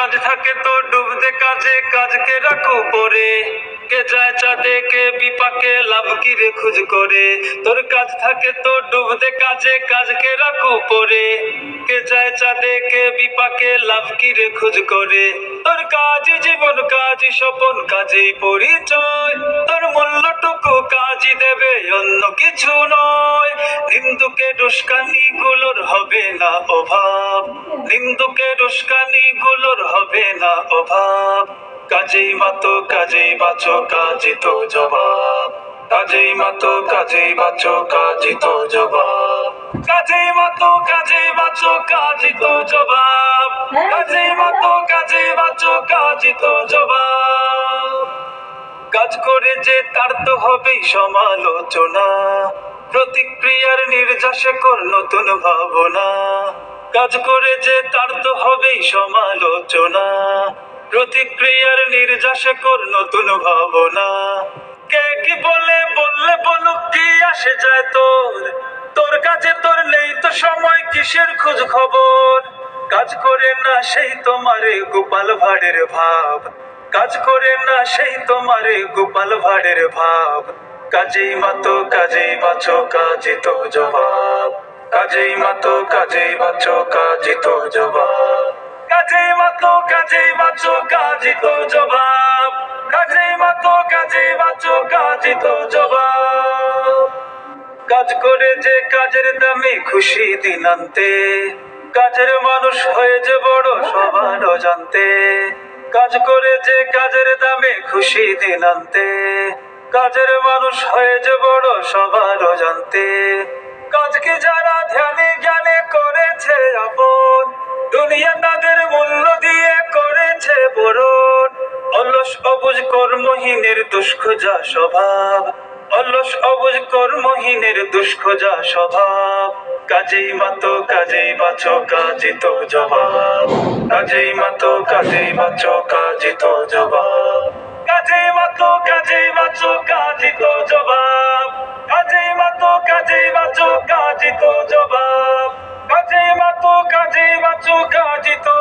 কাজ থাকে তো ডুবতে কাজে কাজকে রাখো পরে। কে যায় চাঁদে, কে বিপাকে, লাভ কি রে খুঁজ করে? তোর কাজ থাকে তো ডুবতে কাজে কাজকে রাখো পরে। কে যায় চাঁদে, কে বিপাকে, লাভ কি রে খুঁজ করে? তোর কাজই জীবন কাজই স্বপন কাজেই পরিচয়। তোর মূল্যটুকু কাজই দেবে অন্য কিছু নয়। হিন্দুকে দুষ্কানি গুলোর হবে না অভাব। নিন্দুকে দুষ্কানি গুলোর হবে না অভাব। কাজেই মাতো, কাজেই বাঁচো, কাজই তো জবাব। কাজেই মাতো, কাজেই বাঁচো, কাজই তো জবাব। কাজেই মাতো, কাজেই বাঁচো, কাজই তো জবাব। কাজেই মাতো, কাজেই বাঁচো, কাজই তো জবাব। কাজ করে যে তার তো হবেই সমালোচনা। প্রতিক্রিয়ার নির্যাসে কর নতুন ভাবনা। কাজ করে যে তার তো হবেই সমালোচনা। প্রতিক্রিয়ার নির্যাসে কর নতুন ভাবনা। কে কি বলে, বললে বলুক, কি আসে যায় তোর? তোর কাছে তোর নেই তো সময়, কিসের খোঁজ খবর কাজ করে না সেই তোমারে গোপাল ভাড়ের ভাব। কাজ করে না সেই তোমারে গোপাল ভাড়ের ভাব। কাজেই মাতো কাজেই বাঁচো কাজে তো জবাব। কাজেই মাতো কাজেই বাঁচো, কাজই তো জবাব। কাজেই মাতো কাজেই বাঁচো, কাজই তো জবাব। কাজেই মাতো কাজেই বাঁচো, কাজই তো জবাব। কাজ করে যে কাজের দামে খুশি দিন আনতে, কাজের মানুষ হয়ে যে বড় সবার জানতে কাজ করে যে কাজের দামে খুশি দিন আনতে, কাজের মানুষ হয়ে যে বড় সবার জানতে বরণ অলস অবুজ কর্মহীনের দুষ্খোজা স্বভাব। অলস অবুজ কর্মহীনের দুষ্খোজা স্বভাব। কাজেই মাতো কাজেই বাঁচো, কাজই তো জবাব। কাজেই মাতো কাজেই বাঁচো, কাজই তো জবাব। কাজেই মাতো কাজেই বাঁচো, কাজই তো জবাব। কাজেই মাতো কাজেই বাঁচো, কাজই তো জবাব। কাজেই মাতো কাজেই বাঁচো, কাজই তো